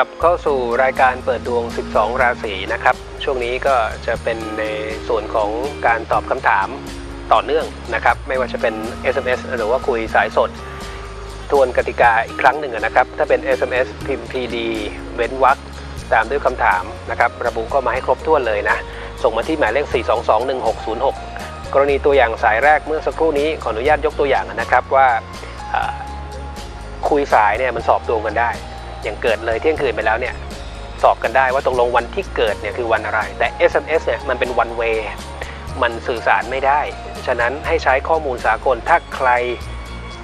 กลับเข้าสู่รายการเปิดดวง 12 ราศีนะครับ ช่วงนี้ก็จะเป็นในส่วนของการตอบคำถามต่อเนื่องนะครับ ไม่ว่าจะเป็น SMS หรือว่าคุยสายสด ทวนกติกาอีกครั้งหนึ่งนะครับ ถ้าเป็น SMS พิมพ์ PD เว้นวรรคตามด้วยคำถามนะครับ ระบุเข้ามาให้ครบถ้วนเลยนะ ส่งมาที่หมายเลข 4221606 กรณีตัวอย่างสายแรกเมื่อสักครู่นี้ขออนุญาตยกตัวอย่างนะครับว่าอ่าคุยสายเนี่ยมันสอบดวงกันได้ อย่างเกิดเลยเที่ยงคืนไปแล้วเนี่ยสอบกันได้ว่าตกลงวันที่เกิดเนี่ยคือวันอะไร แต่ SMS เนี่ยมันเป็นวันเวมันสื่อสารไม่ได้ ฉะนั้นให้ใช้ข้อมูลสากลถ้าใคร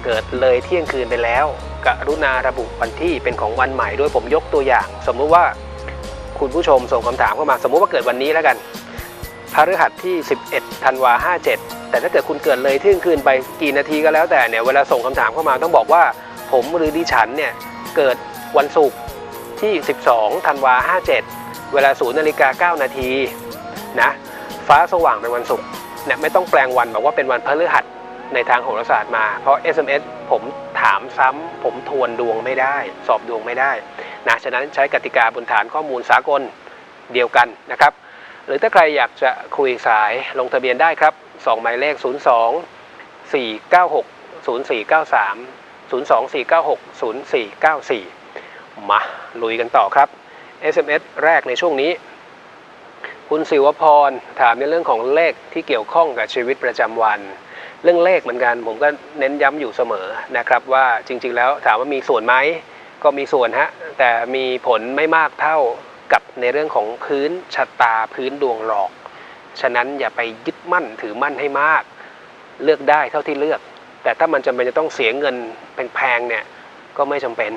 เกิดเลยเที่ยงคืนไปแล้ว กรุณาระบุวันที่เป็นของวันใหม่ด้วยผมยกตัวอย่าง สมมุติว่าคุณผู้ชมส่งคำถามเข้ามา สมมุติว่าเกิดวันนี้แล้วกันพฤหัสที่ 11ธันวา57 แต่ถ้าเกิดคุณเกิดเลยเที่ยงคืนไปกี่นาทีก็แล้วแต่เนี่ยเวลาส่งคำถามเข้ามาต้องบอกว่า ผมหรือดิฉันเนี่ยเกิด วันศุกร์ที่ 12ธันวา57 เวลา0นาฬิกา9นาทีนะฟ้าสว่างเป็นวันศุกร์เนี่ยไม่ต้องแปลงวันบอกว่าเป็นวันพฤหัสในทางโหราศาสตร์มา เพราะ SMS ผมถามซ้ำผมทวนดวงไม่ได้ สอบดวงไม่ได้นะฉะนั้นใช้กติกาบนฐานข้อมูลสากลเดียวกันนะครับ หรือถ้าใครอยากจะคุยสายลงทะเบียนได้ครับ 2 หมายเลข 02 496 0493 024960494 มาลุยกันต่อครับ SMS แรกในช่วงนี้ คุณศิวพรถามในเรื่องของเลขที่เกี่ยวข้องกับชีวิตประจำวัน เรื่องเลขเหมือนกันผมก็เน้นย้ำอยู่เสมอนะครับ ว่าจริง ๆ แล้วถามว่ามีส่วนไหมก็มีส่วนฮะแต่มีผลไม่มากเท่ากับในเรื่องของพื้นชะตาพื้นดวงหลอก ฉะนั้นอย่าไปยึดมั่นถือมั่นให้มาก เลือกได้เท่าที่เลือก แต่ถ้ามันจำเป็นจะต้องเสียเงินแพงๆเนี่ยก็ไม่จำเป็น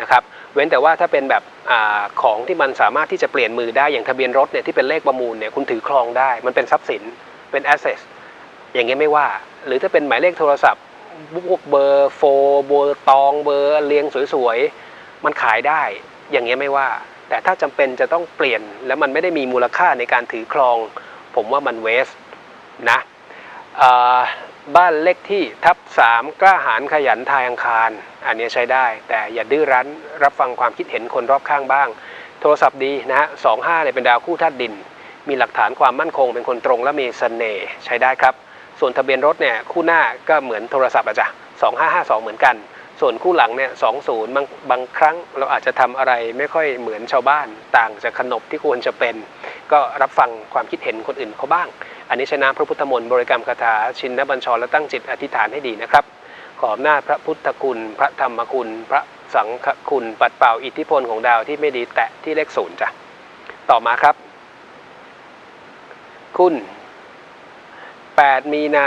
นะครับ เว้นแต่ว่าถ้าเป็นแบบอของที่มันสามารถที่จะเปลี่ยนมือได้อย่างทะเบียนรถเนี่ยที่เป็นเลขประมูลเนี่ยคุณถือครองได้ มันเป็นทรัพย์สินเป็นแอสเซสอย่างเงี้ยไม่ว่า หรือถ้าเป็นหมายเลขโทรศัพท์พวกเบอร์โฟเบอร์ตองเบอร์เรียงสวยๆ มันขายได้ อย่างเงี้ยไม่ว่า แต่ถ้าจำเป็นจะต้องเปลี่ยน แล้วมันไม่ได้มีมูลค่าในการถือครอง ผมว่ามันเวสนะ บ้านเลขที่ทับ3กล้าหาญขยันทายอังคาร อันนี้ใช้ได้ แต่อย่าดื้อรั้นรับฟังความคิดเห็นคนรอบข้างบ้าง โทรศัพท์ดีนะฮะสองห้าเนี่ยเป็นดาวคู่ธาตุดิน มีหลักฐานความมั่นคงเป็นคนตรงและมีเสน่ห์ใช้ได้ครับ ส่วนทะเบียนรถเนี่ยคู่หน้าก็เหมือนโทรศัพท์อะจ้ะสองห้าห้าสองเหมือนกัน ส่วนคู่หลังเนี่ยสองศูนย์บางบางครั้งเราอาจจะทำอะไรไม่ค่อยเหมือนชาวบ้าน ต่างจากขนบที่ควรจะเป็น ก็รับฟังความคิดเห็นคนอื่นเขาบ้าง อันนี้ชนะพระพุทธมนต์บริกรรมคาถาชินนบัญชรและตั้งจิตอธิษฐานให้ดีนะครับ ขออำนาพระพุทธคุณ พระธรรมคุณ พระสังฆคุณปัดเป่าอิทธิพลของดาวที่ไม่ดีแตะที่เลขศูนย์จ้ะต่อมาครับ คุณ 8 มีนา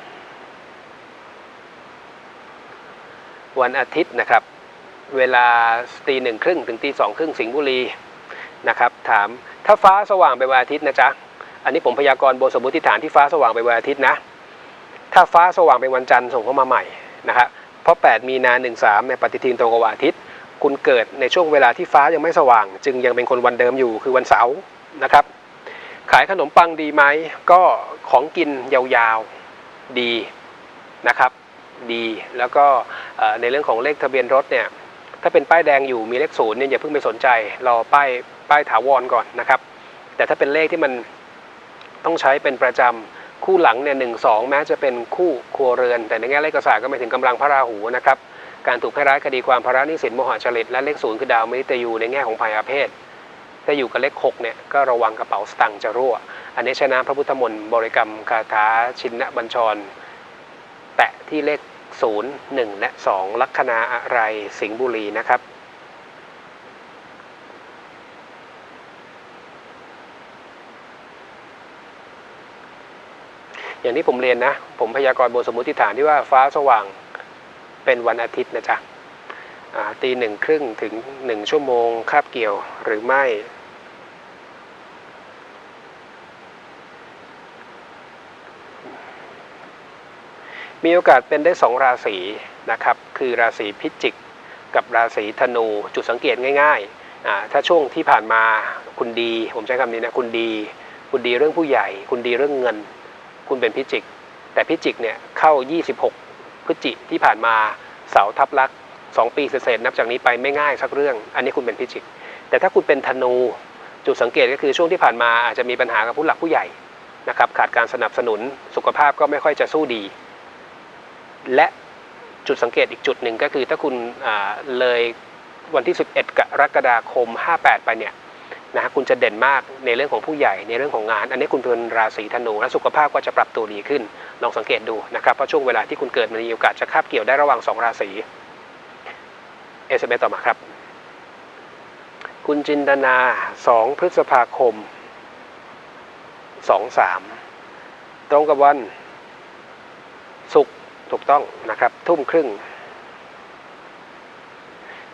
13 วันอาทิตย์นะครับ เวลาตีหนึ่งครึ่งถึงตีสองครึ่งสิงห์บุรีนะครับ ถามถ้าฟ้าสว่างไปวันอาทิตย์นะจ๊ะ อันนี้ผมพยากรณ์บนสมมติฐานที่ฟ้าสว่างไปวันอาทิตย์นะ ถ้าฟ้าสว่างเป็นวันจันทร์ส่งเข้ามาใหม่นะครับเพราะ 8 มีนา 13เนี่ยปฏิทินตรงกับวันอาทิตย์ คุณเกิดในช่วงเวลาที่ฟ้ายังไม่สว่าง จึงยังเป็นคนวันเดิมอยู่คือวันเสาร์นะครับ ขายขนมปังดีไหมก็ของกินยาวๆดีนะครับ ดีแล้วก็ในเรื่องของเลขทะเบียนรถเนี่ยถ้าเป็นป้ายแดงอยู่มีเลขศูนย์เนี่ยอย่าเพิ่งไปสนใจรอป้ายป้ายถาวรก่อนนะครับ แต่ถ้าเป็นเลขที่มัน ต้องใช้เป็นประจำคู่หลังเนี่ยหนึ่งสองแม้จะเป็นคู่ครัวเรือน แต่ในแง่เลขศาสตร์ก็หมายถึงกำลังพระราหูนะครับการถูกให้ร้ายคดีความภาระนี้สินโมหะจริตและเลขศูนย์คือดาวมฤตยูในแง่ของภัยอาเพศถ้าอยู่กับเลขหกเนี่ยก็ระวังกระเป๋าสตางค์จะรั่ว อันนี้ชนะพระพุทธมนต์บริกรรมคาถาชินบัญชร แตะที่เลข0 1และ2ลัคนาอะไรสิงห์บุรีนะครับ อย่างที่ผมเรียนนะ ผมพยากรณ์บนสมมติฐานที่ว่าฟ้าสว่างเป็นวันอาทิตย์นะจ๊ะตีหนึ่งครึ่งถึงหนึ่งชั่วโมงคาบเกี่ยวหรือไม่มีโอกาสเป็นได้สองราศีนะครับ คือราศีพิจิก กับราศีธนู จุดสังเกตง่ายๆ ถ้าช่วงที่ผ่านมาคุณดี ผมใช้คำนี้นะ คุณดี คุณดีเรื่องผู้ใหญ่ คุณดีเรื่องเงิน คุณเป็นพิจิก แต่พิจิกเนี่ยเข้า 26 พฤศจิที่ผ่านมาเสาทับลักษณ์สองปีเศษนับจากนี้ไปไม่ง่ายสักเรื่อง อันนี้คุณเป็นพิจิก แต่ถ้าคุณเป็นธนูจุดสังเกตก็คือช่วงที่ผ่านมาอาจจะมีปัญหากับผู้หลักผู้ใหญ่นะครับขาดการสนับสนุนสุขภาพก็ไม่ค่อยจะสู้ดี และจุดสังเกตอีกจุดหนึ่งก็คือถ้าคุณอ่าเลยวันที่ 11 กรกฎาคม 58 ไปเนี่ย นะฮะคุณจะเด่นมากในเรื่องของผู้ใหญ่ในเรื่องของงาน อันนี้คุณเป็นราศีธนูและสุขภาพก็จะปรับตัวดีขึ้น ลองสังเกตดูนะครับเพราะช่วงเวลาที่คุณเกิดมันมีโอกาสจะคาบเกี่ยวได้ระหว่างสองราศีเอสเต่อมาครับ คุณจินตนา 2 พฤษภาคม 23 ตรงกับวันศุกร์ถูกต้องนะครับ ทุ่มครึ่ง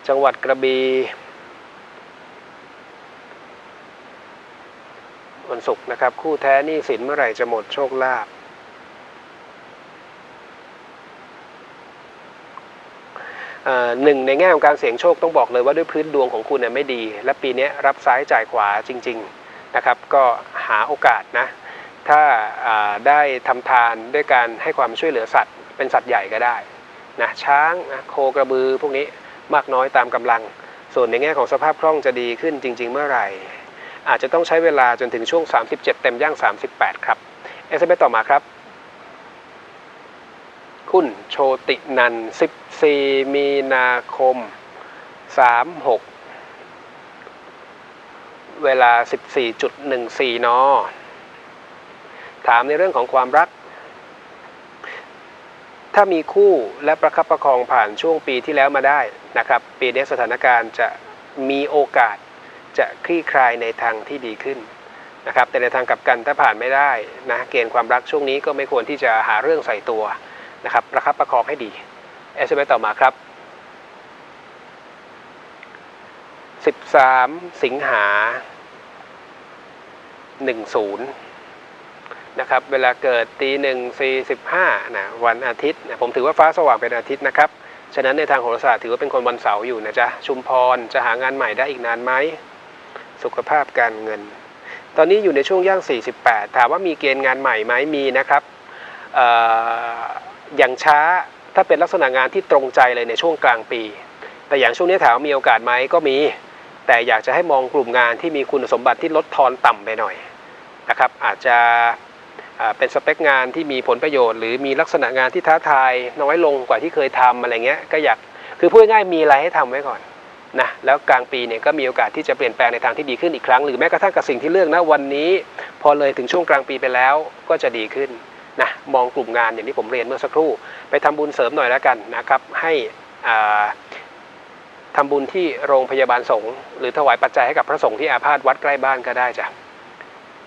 จังหวัดกระบี่ วันศุกร์นะครับ คู่แท้หนี้สินเมื่อไหร่จะหมดโชคลาภหนึ่งในแง่ของการเสี่ยงโชคต้องบอกเลยว่าด้วยพื้นดวงของคุณเนี่ยไม่ดี และปีนี้รับซ้ายจ่ายขวาจริง ๆนะครับ ก็หาโอกาสนะ ถ้าได้ทำทานด้วยการให้ความช่วยเหลือสัตว์ เป็นสัตว์ใหญ่ก็ได้นะช้างนะโคกระบือพวกนี้มากน้อยตามกำลัง ส่วนในแง่ของสภาพคล่องจะดีขึ้นจริง ๆ เมื่อไหร่ อาจจะต้องใช้เวลาจนถึงช่วง 37 เต็มย่าง 38 ครับเอสเต่อมาครับ คุณโชตินัน 14 มีนาคม 36 เวลา 14.14 น ถามในเรื่องของความรัก ถ้ามีคู่และประคับประคองผ่านช่วงปีที่แล้วมาได้นะครับ ปีนี้สถานการณ์จะมีโอกาส จะคลี่คลายในทางที่ดีขึ้นนะครับแต่ในทางกลับกันถ้าผ่านไม่ได้นะเกณฑ์ความรักช่วงนี้ก็ไม่ควรที่จะหาเรื่องใส่ตัวนะครับประคับประคองให้ดีเอสเต่อมาครับ 13 สิงหา 10 นะครับ เวลาเกิดตีหนึ่งสี่สิบห้านะวันอาทิตย์นะผมถือว่าฟ้าสว่างเป็นอาทิตย์นะครับ ฉะนั้นในทางโหราศาสตร์ถือว่าเป็นคนวันเสาร์อยู่นะจ๊ะ ชุมพรจะหางานใหม่ได้อีกนานไหม สุขภาพการเงิน ตอนนี้อยู่ในช่วงย่าง 48 ถามว่ามีเกณฑ์งานใหม่ไหมมีนะครับออย่างช้าถ้าเป็นลักษณะงานที่ตรงใจเลยในช่วงกลางปี แต่อย่างช่วงนี้ถามว่ามีโอกาสไหมก็มี แต่อยากจะให้มองกลุ่มงานที่มีคุณสมบัติที่ลดทอนต่ำไปหน่อยนะครับ อาจจะเป็นสเปคงานที่มีผลประโยชน์ หรือมีลักษณะงานที่ท้าทายน้อยลงกว่าที่เคยทำอะไรเงี้ยก็อยากคือพูดง่ายมีอะไรให้ทำไว้ก่อน นะแล้วกลางปีเนี่ยก็มีโอกาสที่จะเปลี่ยนแปลงในทางที่ดีขึ้นอีกครั้ง หรือแม้กระทั่งกับสิ่งที่เลือกนะวันนี้ พอเลยถึงช่วงกลางปีไปแล้วก็จะดีขึ้นนะมองกลุ่มงานอย่างที่ผมเรียนเมื่อสักครู่ ไปทำบุญเสริมหน่อยแล้วกันนะครับให้อ่าทำบุญที่โรงพยาบาลสงฆ์หรือถวายปัจจัยให้กับพระสงฆ์ที่อาพาธวัดใกล้บ้านก็ได้จ้ะ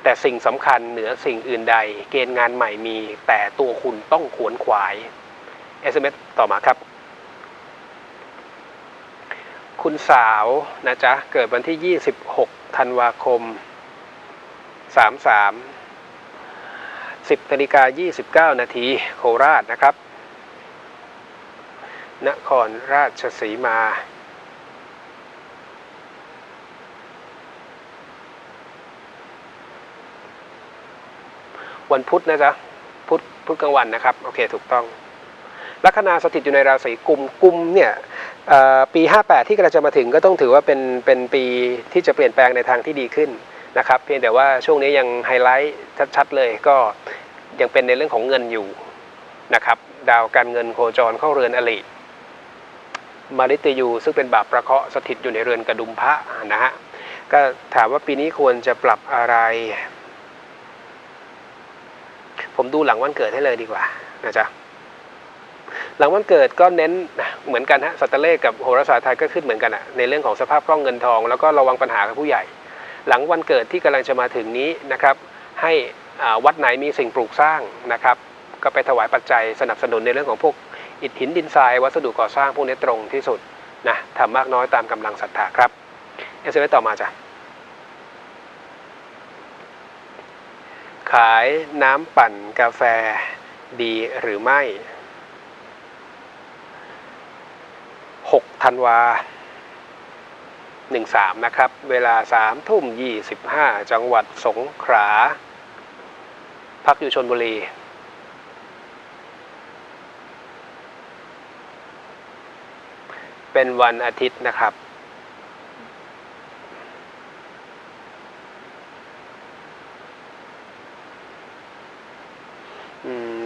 แต่สิ่งสำคัญเหนือสิ่งอื่นใด เกณฑ์งานใหม่มี แต่ตัวคุณต้องขวนขวาย SMS ต่อมาครับ คุณสาวนะจ๊ะ เกิดวันที่ 26 ธันวาคม 33 10นาฬิกา29 นาทีโคราชนะครับ นครราชสีมาวันพุธนะจ๊ะพุธพุธกลางวันนะครับ โอเค ถูกต้อง ลัคนาสถิตอยู่ในราศีกุมกุมเนี่ยปี 58 ที่กำลังจะมาถึงก็ต้องถือว่าเป็นเป็นปีที่จะเปลี่ยนแปลงในทางที่ดีขึ้นนะครับเพียงแต่ว่าช่วงนี้ยังไฮไลท์ชัดๆเลยก็ยังเป็นในเรื่องของเงินอยู่นะครับดาวการเงินโคจรเข้าเรือนอลิมาริตยูซึ่งเป็นบาปประเคาะสถิตอยู่ในเรือนกระดุมพระนะฮะก็ถามว่าปีนี้ควรจะปรับอะไร ผมดูหลังวันเกิดให้เลยดีกว่านะจ๊ะ หลังวันเกิดก็เน้นเหมือนกันฮะสัตว์เลขกับโหราศาสตร์ไทยก็ขึ้นเหมือนกันอะในเรื่องของสภาพคล่องเงินทอง แล้วก็ระวังปัญหากับผู้ใหญ่ หลังวันเกิดที่กำลังจะมาถึงนี้นะครับให้วัดไหนมีสิ่งปลูกสร้างนะครับก็ไปถวายปัจจัยสนับสนุนในเรื่องของพวกอิฐหินดินทรายวัสดุก่อสร้างพวกนี้ตรงที่สุดนะทำมากน้อยตามกำลังศรัทธาครับเอสเต่อมาจ้ะขายน้ำปั่นกาแฟดีหรือไม่ 6 ธันวา 13 นะครับ เวลา3ทุ่ม 25 จังหวัดสงขลา พักอยู่ชนบุรี เป็นวันอาทิตย์นะครับ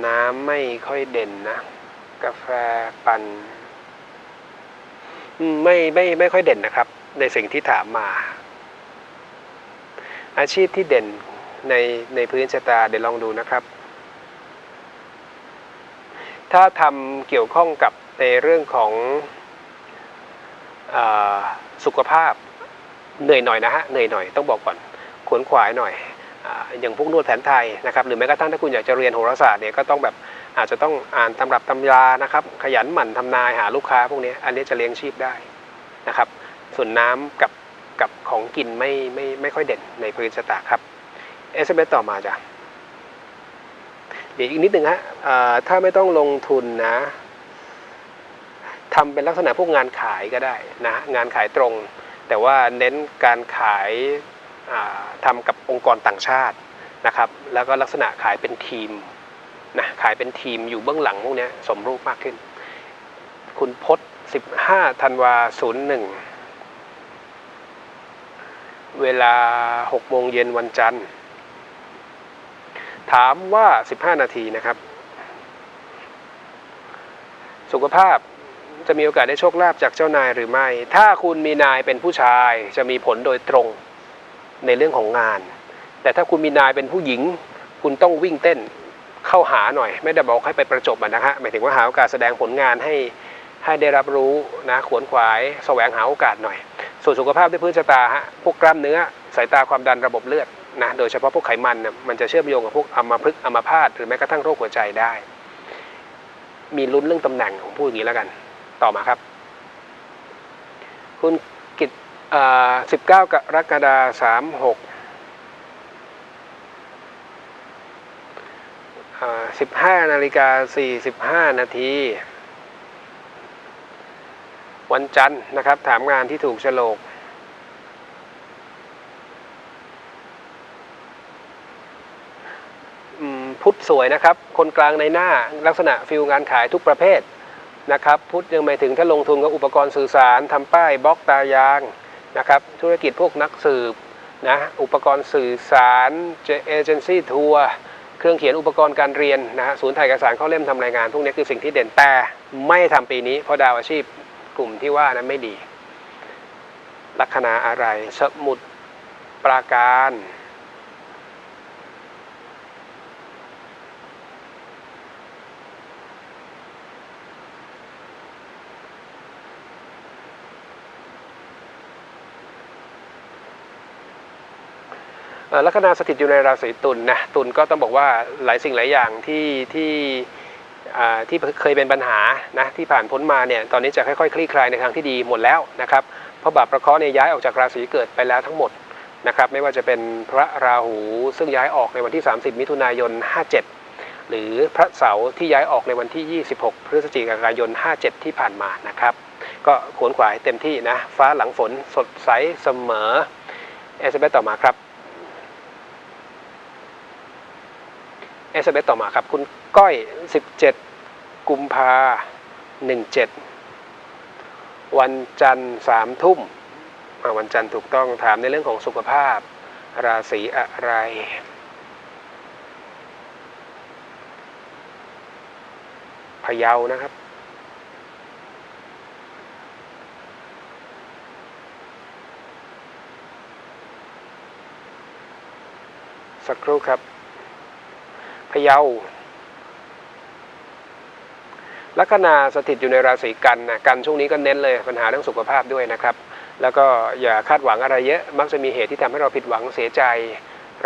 น้ำไม่ค่อยเด่นนะ กาแฟปั่น ไม่ไม่ไม่ค่อยเด่นนะครับ ในสิ่งที่ถามมา อาชีพที่เด่นในในพื้นชะตาเดี๋ยวลองดูนะครับ ถ้าทำเกี่ยวข้องกับในเรื่องของอสุขภาพเหนื่อยหน่อยนะฮะเหนื่อยหน่อยต้องบอกก่อนขวนขวายหน่อย อย่างพวกนวดแผนไทยนะครับหรือแม้กระทั่งถ้าคุณอยากจะเรียนโหราศาสตร์เนี่ยก็ต้องแบบอาจจะต้องอ่านตำรับตำรานะครับขยันหมั่นทำนายหาลูกค้าพวกนี้อันนี้จะเลี้ยงชีพได้นะครับ ส่วนน้ำกับกับของกินไม่ไม่ไม่ค่อยเด่นในพื้นชะตาครับเอสเต่อมาจ้ะเดี๋ยวอีกนิดหนึ่งฮะถ้าไม่ต้องลงทุนนะทำเป็นลักษณะพวกงานขายก็ได้นะงานขายตรง แต่ว่าเน้นการขาย อ่าทำกับองค์กรต่างชาตินะครับ แล้วก็ลักษณะขายเป็นทีมนะขายเป็นทีมอยู่เบื้องหลังพวกนี้สมรูปมากขึ้น คุณพศ15ธันวา01 เวลา6โมงเย็นวันจันทร์ ถามว่า 15 นาทีนะครับ สุขภาพจะมีโอกาสได้โชคลาภจากเจ้านายหรือไม่ ถ้าคุณมีนายเป็นผู้ชายจะมีผลโดยตรง ในเรื่องของงาน แต่ถ้าคุณมีนายเป็นผู้หญิง คุณต้องวิ่งเต้นเข้าหาหน่อย ไม่ได้บอกให้ไปประจบนะฮะหมายถึงว่าหาโอกาสแสดงผลงานให้ให้ได้รับรู้นะขวนขวายแสวงหาโอกาสหน่อย ส่วนสุขภาพด้วยพื้นชะตาฮะพวกกล้ามเนื้อสายตาความดันระบบเลือดนะโดยเฉพาะพวกไขมันนะมันจะเชื่อมโยงกับพวกอัมพฤกษ์อัมพาตหรือแม้กระทั่งโรคหัวใจได้ มีลุ้นเรื่องตำแหน่งของพูดอย่างนี้แล้วกัน ต่อมาครับ คุณ กิตอ่า19กรกฎาคม36 15นาฬิกา45นาทีวันจันทร์นะครับ ถามงานที่ถูกฉลกพุทธสวยนะครับ คนกลางในหน้าลักษณะฟิลงานขายทุกประเภทนะครับ พุทธยังไม่ถึงถ้าลงทุนกับอุปกรณ์สื่อสารทำป้ายบล็อกตายาง นะครับธุรกิจพวกนักสืบนะอุปกรณ์สื่อสารเอเจนซี่ทัวร์เครื่องเขียนอุปกรณ์การเรียนนะฮะศูนย์ถ่ายเอกสารเข้าเล่มทำรายงาน พวกนี้คือสิ่งที่เด่นแต่ไม่ทำปีนี้ เพราะดาวอาชีพกลุ่มที่ว่านั้นไม่ดี ลัคนาอะไร สมุดปราการ ลัคนาสถิตอยู่ในราศีตุลนะตุลก็ต้องบอกว่าหลายสิ่งหลายอย่างที่ที่ที่เคยเป็นปัญหานะที่ผ่านพ้นมาเนี่ยตอนนี้จะค่อยๆคลี่คลายในทางที่ดีหมดแล้วนะครับเพราะบาปประเคราะห์เนี่ยย้ายออกจากราศีเกิดไปแล้วทั้งหมดนะครับไม่ว่าจะเป็นพระราหูซึ่งย้ายออกในวันที่ 30 มิถุนายน 57 หรือพระเสาร์ที่ย้ายออกในวันที่ 26 พฤศจิกายน 57 ที่ผ่านมานะครับก็ขวนขวายเต็มที่นะฟ้าหลังฝนสดใสเสมอเอสเบต่อมาครับ เอสเต่อมาครับ คุณก้อย 17 กุมภา17 วันจันทร์สามทุ่มอ่าวันจันทร์ถูกต้องถามในเรื่องของสุขภาพ ราศีอะไรพะเยานะครับสักครู่ครับ พะเยาลัคนาสถิตอยู่ในราศีกันนะกันช่วงนี้ก็เน้นเลยปัญหาเรื่องสุขภาพด้วยนะครับ แล้วก็อย่าคาดหวังอะไรเยอะมักจะมีเหตุที่ทำให้เราผิดหวังเสียใจ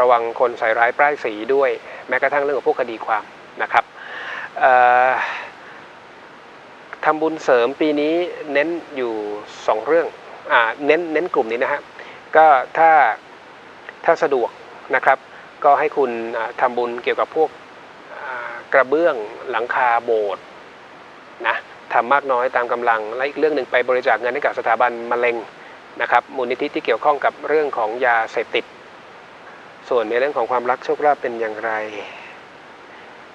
ระวังคนใส่ร้ายป้ายสีด้วย แม้กระทั่งเรื่องของพวกคดีความนะครับทำบุญเสริมปีนี้เน้นอยู่ 2 เรื่องอ่าเน้นเน้นกลุ่มนี้นะฮะก็ถ้าถ้าสะดวกนะครับ ก็ให้คุณอ่าทำบุญเกี่ยวกับพวกกระเบื้องหลังคาโบสถ์นะทำมากน้อยตามกำลัง และอีกเรื่องหนึ่งไปบริจาคเงินให้กับสถาบันมะเร็งนะครับมูลนิธิที่เกี่ยวข้องกับเรื่องของยาเสพติด ส่วนในเรื่องของความรักโชคลาภเป็นอย่างไร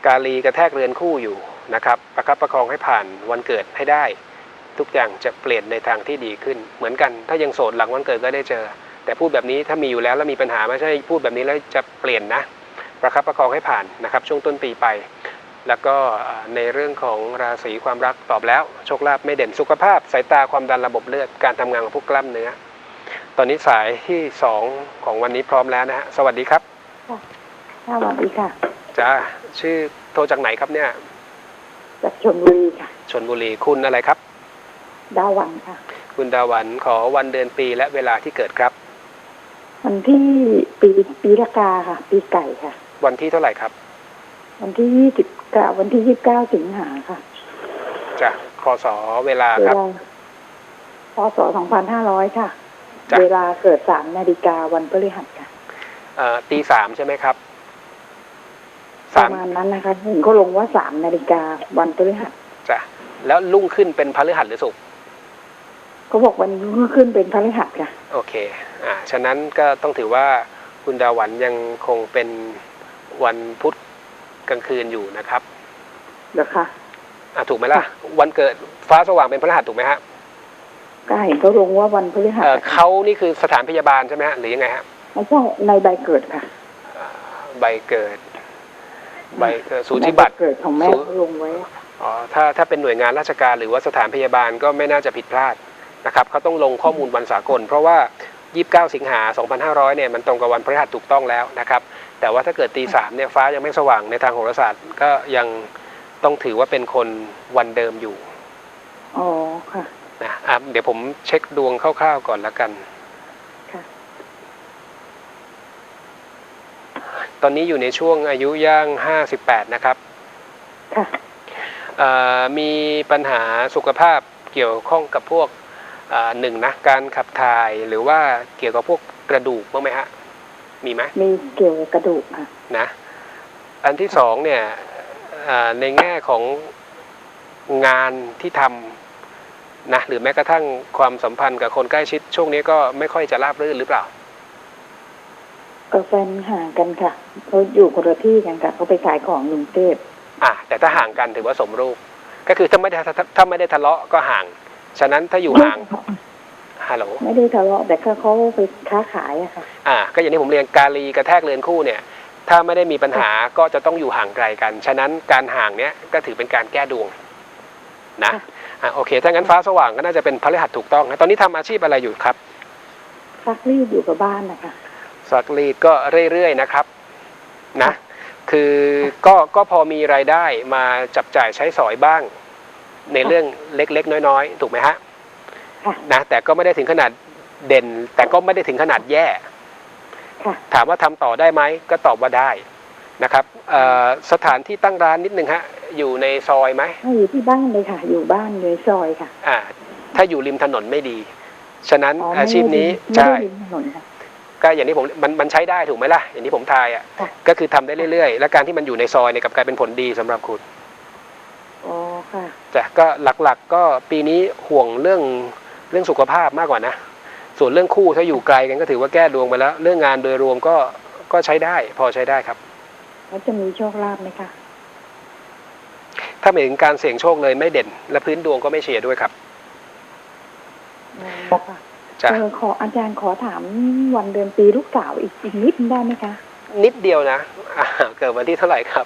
กาลีกระแทกเรือนคู่อยู่นะครับประคับประคองให้ผ่านวันเกิดให้ได้ ทุกอย่างจะเปลี่ยนในทางที่ดีขึ้น เหมือนกัน ถ้ายังโสดหลังวันเกิดก็ได้เจอ แต่พูดแบบนี้ถ้ามีอยู่แล้วแล้วมีปัญหาไม่ใช่พูดแบบนี้แล้วจะเปลี่ยนนะ ประคับประคองให้ผ่านนะครับ ช่วงต้นปีไป แล้วก็อ่าในเรื่องของราศีความรักตอบแล้วโชคลาภไม่เด่นสุขภาพ สายตาความดันระบบเลือดการทำงานของพวกกล้ามเนื้อตอนนี้สายที่สองของวันนี้พร้อมแล้วนะฮะสวัสดีครับสวัสดีค่ะจ้าชื่อโทรจากไหนครับเนี่ยจากชลบุรีค่ะชนบุรีคุณอะไรครับ ดาวันค่ะ คุณดาวันขอวันเดือนปีและเวลาที่เกิดครับ วันที่ปีปีละกาค่ะ ปีไก่ค่ะ วันที่เท่าไหร่ครับ วันที่ยี่สิบเก้าวันที่ยี่สิบเก้าสิงหาค่ะจ้ะคศเวลาเวครับลาพศสองพันห้าร้อยค่ะจ้ะเวลาเกิดสามนาฬิกาวันพฤหัสค่ะเอ่อตีสามใช่ไหมครับปสามระมาณนั้นนะคะเห็นเขาลงว่าสามนาฬิกาวันพฤหัสจ้ะแล้วลุ่งขึ้นเป็นพฤหัสหรือศุกร์ เขาบอกวันนี้ขึ้นเป็นพฤหัสค่ะ โอเค อ่า ฉะนั้นก็ต้องถือว่าคุณดาวันยังคงเป็นวันพุธกลางคืนอยู่นะครับเหรอคะอ่าถูกไหมล่ะ วันเกิดฟ้าสว่างเป็นพฤหัสถูกไหมฮะก็เห็นเขาลงว่าวันพฤหัสเอ่ออะค่ะเขานี่คือสถานพยาบาลใช่ไหมฮะหรือยังไงฮะไม่ใช่ในใบเกิดค่ะอ่าใบเกิด ใบเกิดสูติบัตรในใเกิดของแม่สูเขาลงไว้ อ๋อถ้าถ้าเป็นหน่วยงานราชการหรือว่าสถานพยาบาลก็ไม่น่าจะผิดพลาด นะครับเขาต้องลงข้อมูลวันสากล เพราะว่า 29 สิงหา 2500 เนี่ยมันตรงกับวันพฤหัสถูกต้องแล้วนะครับแต่ว่าถ้าเกิดตีสามเนี่ยฟ้ายังไม่สว่างในทางโหราศาสตร์ก็ยังต้องถือว่าเป็นคนวันเดิมอยู่อ๋อค่ะนะอะเดี๋ยวผมเช็คดวงคร่าวๆก่อนละกันค่ะตอนนี้อยู่ในช่วงอายุย่าง58นะครับค่ะเอ่อมีปัญหาสุขภาพเกี่ยวข้องกับพวกอ่า หนึ่งนะการขับถ่ายหรือว่าเกี่ยวกับพวกกระดูกบ้างไหมฮะมีไหมมีเกี่ยวกับกระดูกค่ะนะ อันที่สองเนี่ยอ่าในแง่ของงานที่ทำนะหรือแม้กระทั่งความสัมพันธ์กับคนใกล้ชิด ช่วงนี้ก็ไม่ค่อยจะราบรื่นหรือเปล่า ก็แฟนห่างกันค่ะเขาอยู่คนละที่กันค่ะเขาไปขายของกรุงเทพอะแต่ถ้าห่างกันถือว่าสมรูป ก็คือถ้าไม่ได้ถ้าไม่ได้ทะเลาะก็ห่าง ฉะนั้นถ้าอยู่ห่างฮัลโหลไม่ได้ทะเลาะแต่เขาเขาไปค้าขายอะค่ะ อ่า ก็อย่างที่ผมเรียนกาลีกระแทกเรือนคู่เนี่ย ถ้าไม่ได้มีปัญหาก็จะต้องอยู่ห่างไกลกัน ฉะนั้นการห่างเนี้ยก็ถือเป็นการแก้ดวงนะค่ะอ่าโอเค ถ้างั้นฟ้าสว่างก็น่าจะเป็นพฤหัสถูกต้องนะตอนนี้ทำอาชีพอะไรอยู่ครับซักรีดอยู่กับบ้านนะคะสักรีดก็เรื่อยๆนะครับ นะ คือก็ก็พอมีรายได้มาจับจ่ายใช้สอยบ้าง ในเรื่องเล็กๆ น้อยๆ ถูกไหมฮะค่ะนะแต่ก็ไม่ได้ถึงขนาดเด่น แต่ก็ไม่ได้ถึงขนาดแย่ค่ะถามว่าทำต่อได้ไหมก็ตอบว่าได้นะครับเอ่อสถานที่ตั้งร้านนิดนึงฮะ อยู่ในซอยไหมให้อยู่ที่บ้านเลยค่ะ อยู่บ้านในซอยค่ะอ่าถ้าอยู่ริมถนนไม่ดี ฉะนั้นอ๋ออาชีพนี้ไม่ใช่ได้ริมถนนค่ะก็อย่างที่ผมมันมันใช้ได้ถูกไหมล่ะ อย่างที่ผมทายอะค่ะก็คือทำได้เรื่อยๆ และการที่มันอยู่ในซอยเนี่ยกลับกลายเป็นผลดีสำหรับคุณอ๋อค่ะ แต่ก็หลักๆก็ปีนี้ห่วงเรื่องเรื่องสุขภาพมากกว่านะ ส่วนเรื่องคู่ถ้าอยู่ไกลกันก็ถือว่าแก้ดวงไปแล้ว เรื่องงานโดยรวมก็ก็ใช้ได้ พอใช้ได้ครับแล้วจะมีโชคลาภไหมคะถ้าหมายถึงการเสี่ยงโชคเลยไม่เด่น และพื้นดวงก็ไม่เชียร์ด้วยครับอ๋อค่ะจ้ะเออขออาจารย์ขอถามวันเดือนปีลูกสาวอีกอีกนิดได้ไหมคะ นินิดเดียวนะอ่าเกิดวันที่เท่าไหร่ครับ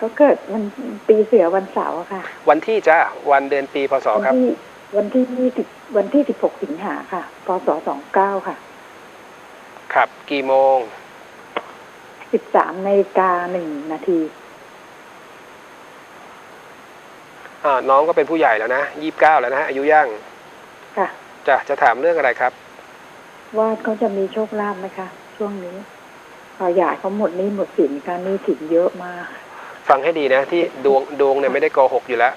ก็เกิดวันปีเสือวันเสาร์อะค่ะ วันที่จ้าวันเดือนปีพศวันครับที่วันที่ยี่สิบวันที่สิบหกสิงหาค่ะพศสองเก้าค่ะ ครับ กี่โมงสิบสามนาฬิกาหนึ่งนาทีอ่าน้องก็เป็นผู้ใหญ่แล้วนะยี่สิบเก้าแล้วนะฮะอายุย่างค่ะจะจะถามเรื่องอะไรครับ ว่าเขาจะมีโชคลาภไหมคะ ช่วงนี้พอหย่าเขาหมดหนี้หมดสินการหนี้สินเยอะมาก ฟังให้ดีนะที่ดวงดวงเนี่ยไม่ได้โกหกอยู่แล้ว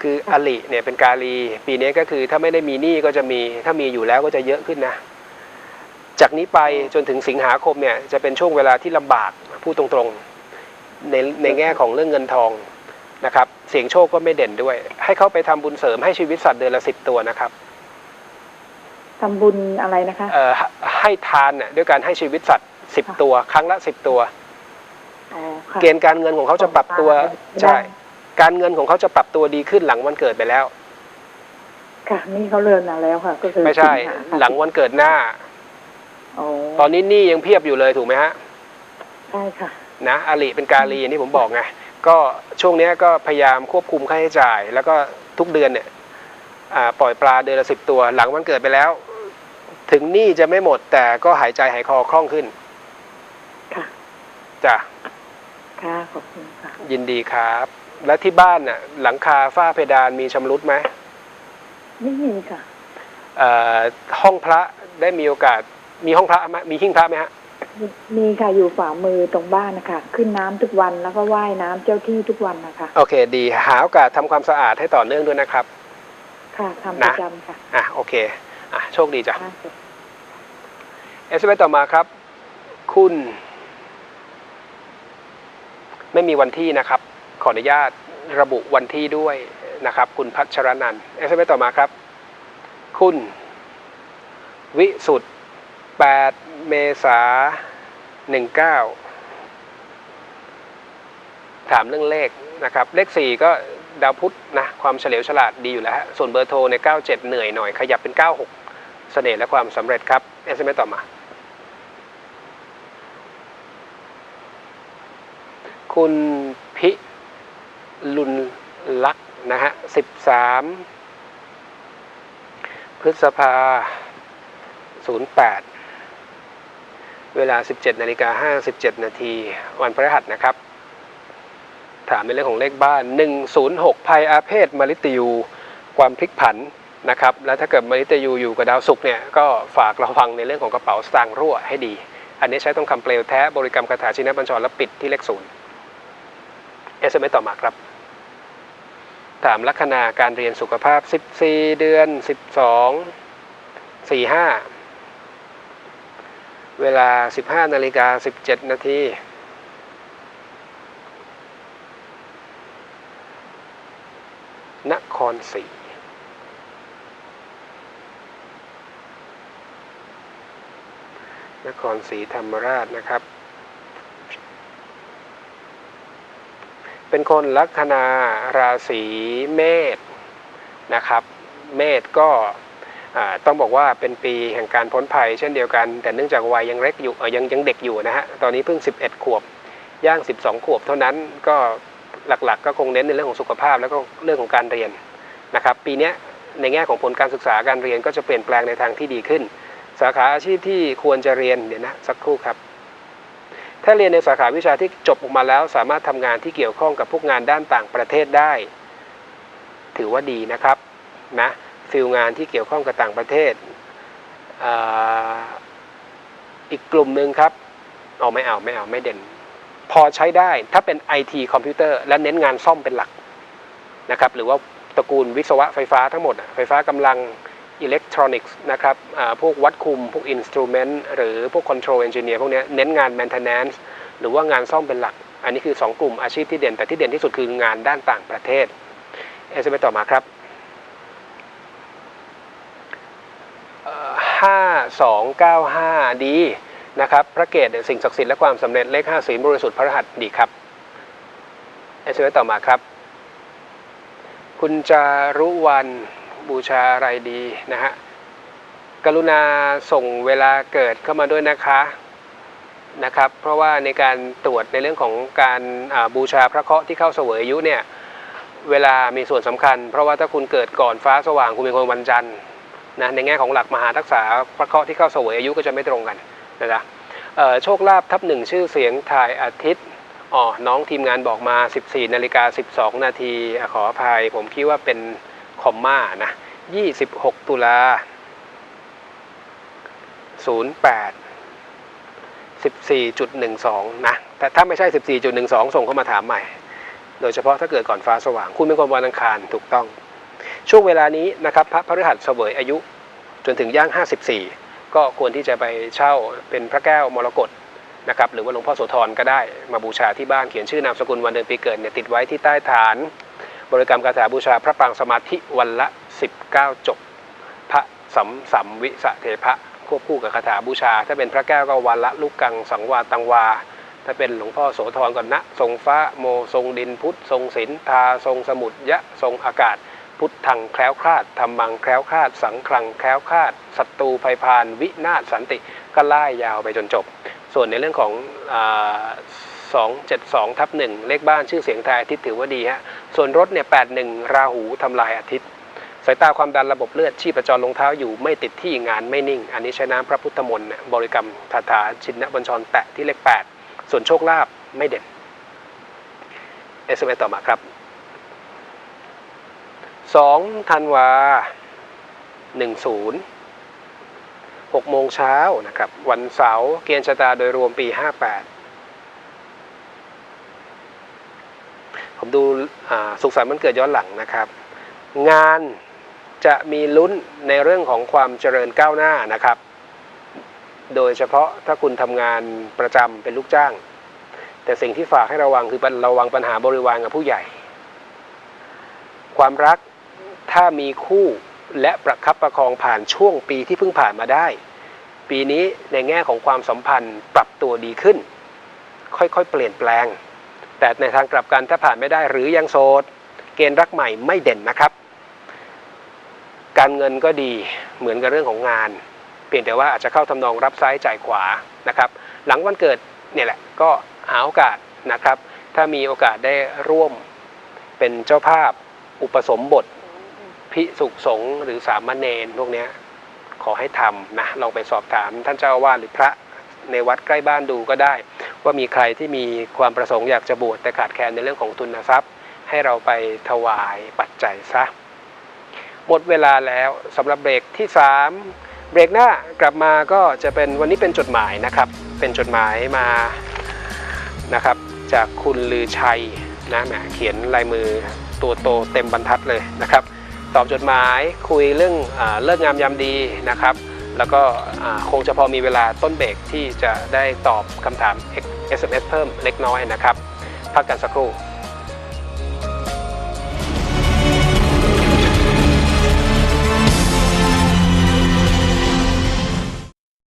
คืออลิเนี่ยเป็นกาลี ปีนี้ก็คือถ้าไม่ได้มีหนี้ก็จะมี ถ้ามีอยู่แล้วก็จะเยอะขึ้นนะ จากนี้ไปจนถึงสิงหาคมเนี่ยจะเป็นช่วงเวลาที่ลำบากพูดตรงๆในในแง่ของเรื่องเงินทองนะครับ เสียงโชคก็ไม่เด่นด้วย ให้เขาไปทำบุญเสริมให้ชีวิตสัตว์เดือนละสิบตัวนะครับทำบุญอะไรนะคะเอ่อให้ทานน่ะด้วยการให้ชีวิตสัตว์สิบตัว ครั้งละสิบตัวอ๋อค่ะ เกณฑ์การเงินของเขาจะปรับตัวได้ใช่ การเงินของเขาจะปรับตัวดีขึ้นหลังวันเกิดไปแล้ว ค่ะนี่เขาเลินมาแล้วค่ะ ก็คือไม่ใช่สิงาค่ะหลังวันเกิดหน้าโอ้ตอนนี้หนี้ยังเพียบอยู่เลยถูกไหมฮะใช่ค่ะนะอาลีเป็นกาลีอย่างที่ผมบอกไงก็ช่วงเนี้ยก็พยายามควบคุมค่าใช้จ่าย แล้วก็ทุกเดือนเนี่ยอ่าปล่อยปลาเดือนละสิบตัว หลังวันเกิดไปแล้ว ถึงหนี้จะไม่หมดแต่ก็หายใจหายคอคล่องขึ้น ค่ะจ้ะ ค่ะขอบคุณค่ะ ยินดีครับ แล้วที่บ้านน่ะ หลังคาฝ้าเพดานมีชำรุดไหมไม่มีค่ะ เอ่อห้องพระได้มีโอกาสมีห้องพระไหมมีหิ้งพระไหมฮะมีมีค่ะอยู่ฝ่ามือตรงบ้านนะคะขึ้นน้ำทุกวันแล้วก็ว่ายน้ำเจ้าที่ทุกวันนะคะ โอเค ดีหาโอกาสทำความสะอาดให้ต่อเนื่องด้วยนะครับ ค่ะทำประจำค่ะอะโอเคอะโชคดีจ้ะ ค่ะ เอสเต่อมาครับ คุณ ไม่มีวันที่นะครับ ขออนุญาตระบุวันที่ด้วยนะครับ คุณพัชรนันท์เอสเต่อมาครับ คุณ วิสุทธ์8 เมษา19 ถามเรื่องเลขนะครับ เลข 4 ก็ดาวพุธนะ ความเฉลียวฉลาดดีอยู่แล้ว ส่วนเบอร์โทรใน 97 เหนื่อยหน่อย ขยับเป็น 96 เสน่ห์และความสำเร็จครับ SMS ต่อมา คุณพิลุนลักษ์นะฮะ 13 พฤษภา 08 เวลา 17นาฬิกา57 นาที วันพฤหัสนะครับ ถามในเรื่องของเลขบ้าน 106 ภัยอาเพศมฤตยู ความพลิกผันนะครับ แล้วถ้าเกิดมฤตยูอยู่กับดาวศุกร์เนี่ย ก็ฝากระวังในเรื่องของกระเป๋าสตางค์รั่วให้ดี อันนี้ใช้ต้องคำเปลวแท้ บริกรรมคาถาชินบัญชรและปิดที่เลขศูนย์ เอสเอ็มต่อมาครับถามลัคนาการเรียนสุขภาพ 14 เดือน 12 45 เวลา 15นาฬิกา17 นาทีนครศรีนครศรีธรรมราชนะครับ เป็นคนลัคนาราศีเมษนะครับ เมษก็ต้องบอกว่าเป็นปีแห่งการพ้นภัย เช่นเดียวกัน แต่เนื่องจากวัยยังเล็กอยู่เออยังยังเด็กอยู่นะฮะตอนนี้เพิ่ง 11 ขวบย่าง 12 ขวบเท่านั้นก็หลักๆก็คงเน้นในเรื่องของสุขภาพแล้วก็เรื่องของการเรียนนะครับปีนี้ในแง่ของผลการศึกษาการเรียนก็จะเปลี่ยนแปลงในทางที่ดีขึ้น สาขาอาชีพที่ควรจะเรียนเดี๋ยวนะสักครู่ครับ ถ้าเรียนในสาขาวิชาที่จบออกมาแล้ว สามารถทำงานที่เกี่ยวข้องกับพวกงานด้านต่างประเทศได้ ถือว่าดีนะครับนะฟิลงานที่เกี่ยวข้องกับต่างประเทศอีกกลุ่มหนึ่งครับเอาไม่เอาไม่เอาไม่เด่น พอใช้ได้ถ้าเป็น IT คอมพิวเตอร์และเน้นงานซ่อมเป็นหลักนะครับหรือว่าตระกูลวิศวะไฟฟ้าทั้งหมด ไฟฟ้ากำลัง อิเล็กทรอนิกส์นะครับพวกวัดคุม พวกอินสตูเมนต์หรือพวกคอนโทรลเอนจิเนียร์พวกนี้เน้นงาน maintenance หรือว่างานซ่อมเป็นหลัก อันนี้คือ 2 กลุ่มอาชีพที่เด่น แต่ที่เด่นที่สุดคืองานด้านต่างประเทศเอสเอต่อมาครับห้าสองเก้าห้าดีนะครับพระเกศสิ่งศักดิ์สิทธิ์และความสำเร็จเลขห้าสีบริสุทธิ์พระรหัสดีครับเอสเอต่อมาครับ คุณจารุวัน บูชาอะไรดีนะฮะกรุณาส่งเวลาเกิดเข้ามาด้วยนะคะนะครับ เพราะว่าในการตรวจในเรื่องของการบูชาพระเคราะห์ที่เข้าเสวยอายุเนี่ยเวลามีส่วนสำคัญ เพราะว่าถ้าคุณเกิดก่อนฟ้าสว่างคุณเป็นคนวันจันทร์นะในแง่ของหลักมหาทักษะพระเคราะห์ที่เข้าเสวยอายุก็จะไม่ตรงกันนะจ๊ะโชคลาภทับหนึ่งชื่อเสียงถ่ายอาทิตย์อ๋อน้องทีมงานบอกมา 14นาฬิกา12 นาทีขออภัย ผมคิดว่าเป็น คอมมานะ26 ตุลา 08 14.12 นะ แต่ถ้าไม่ใช่ 14.12 ส่งเข้ามาถามใหม่ โดยเฉพาะถ้าเกิดก่อนฟ้าสว่าง คุณเป็นคนวันอังคารถูกต้อง ช่วงเวลานี้นะครับพระพฤหัสเสวยอายุจนถึงย่าง 54 ก็ควรที่จะไปเช่าเป็นพระแก้วมรกตนะครับ หรือว่าหลวงพ่อโสธรก็ได้ มาบูชาที่บ้านเขียนชื่อนามสกุลวันเดือนปีเกิดเนี่ยติดไว้ที่ใต้ฐาน บริกรรมคาถาบูชาพระปรางสมาธิวันละ 19 จบ พระสัมสัมวิสะเทพะควบคู่กับคาถาบูชา ถ้าเป็นพระแก้วก็วันละลูกกังสังวาตังวา ถ้าเป็นหลวงพ่อโสธรก่อนนะ ทรงฟ้าโมทรงดินพุทธทรงศิลทาทรงสมุทรยะทรงอากาศ พุทธังแคล้วคลาดธรรมังแคล้วคลาด สังครังแคล้วคลาดศัตรูภัยพาน วินาศสันติก็ไล่ยาวไปจนจบ ส่วนในเรื่องของ สองเจ็ดสองทับหนึ่งเลขบ้านชื่อเสียงทายอาทิตย์ถือว่าดีฮะ ส่วนรถเนี่ยแปดหนึ่งราหูทำลายอาทิตย์ สายตาความดันระบบเลือดชีพจรลงเท้าอยู่ไม่ติดที่งานไม่นิ่ง อันนี้ใช้น้ำพระพุทธมนต์บริกรรมคาถาชินบัญชรแตะที่เลข 8 ส่วนโชคลาภไม่เด่น SMS ต่อมาครับ 2ธันวา 10 6โมงเช้านะครับวันเสาร์เกณฑ์ชะตาโดยรวมปี 58 ผมดูสุขสันต์วันเกิดย้อนหลังนะครับ งานจะมีลุ้นในเรื่องของความเจริญก้าวหน้านะครับ โดยเฉพาะถ้าคุณทำงานประจำเป็นลูกจ้าง แต่สิ่งที่ฝากให้ระวังคือระวังปัญหาบริวารกับผู้ใหญ่ ความรักถ้ามีคู่และประคับประคองผ่านช่วงปีที่เพิ่งผ่านมาได้ ปีนี้ในแง่ของความสัมพันธ์ปรับตัวดีขึ้น ค่อยๆ เปลี่ยนแปลง แต่ในทางกลับกันถ้าผ่านไม่ได้หรือยังโสด เกณฑ์รักใหม่ไม่เด่นนะครับ การเงินก็ดีเหมือนกับเรื่องของงาน เพียงแต่ว่าอาจจะเข้าทำนองรับซ้ายจ่ายขวานะครับ หลังวันเกิดเนี่ยแหละก็หาโอกาสนะครับ ถ้ามีโอกาสได้ร่วมเป็นเจ้าภาพอุปสมบทพิสุขสงฆ์หรือสามเณรพวกนี้ขอให้ทำนะลองไปสอบถามท่านเจ้าอาวาสหรือพระในวัดใกล้บ้านดูก็ได้ ว่ามีใครที่มีความประสงค์อยากจะบวชแต่ขาดแคลนในเรื่องของทุนทรัพย์ ให้เราไปถวายปัจจัยซะหมดเวลาแล้วสำหรับเบรกที่ 3 เบรกหน้ากลับมาก็จะเป็นวันนี้เป็นจดหมายนะครับ เป็นจดหมายมานะครับ จากคุณลือชัยนะแหมเขียนลายมือตัวโตเต็มบรรทัดเลยนะครับ ตอบจดหมายคุยเรื่องอเลิกงามยามดีนะครับ แล้วก็คงจะพอมีเวลาต้นเบรกที่จะได้ตอบคำถาม SMS เพิ่มเล็กน้อยนะครับ พักกันสักครู่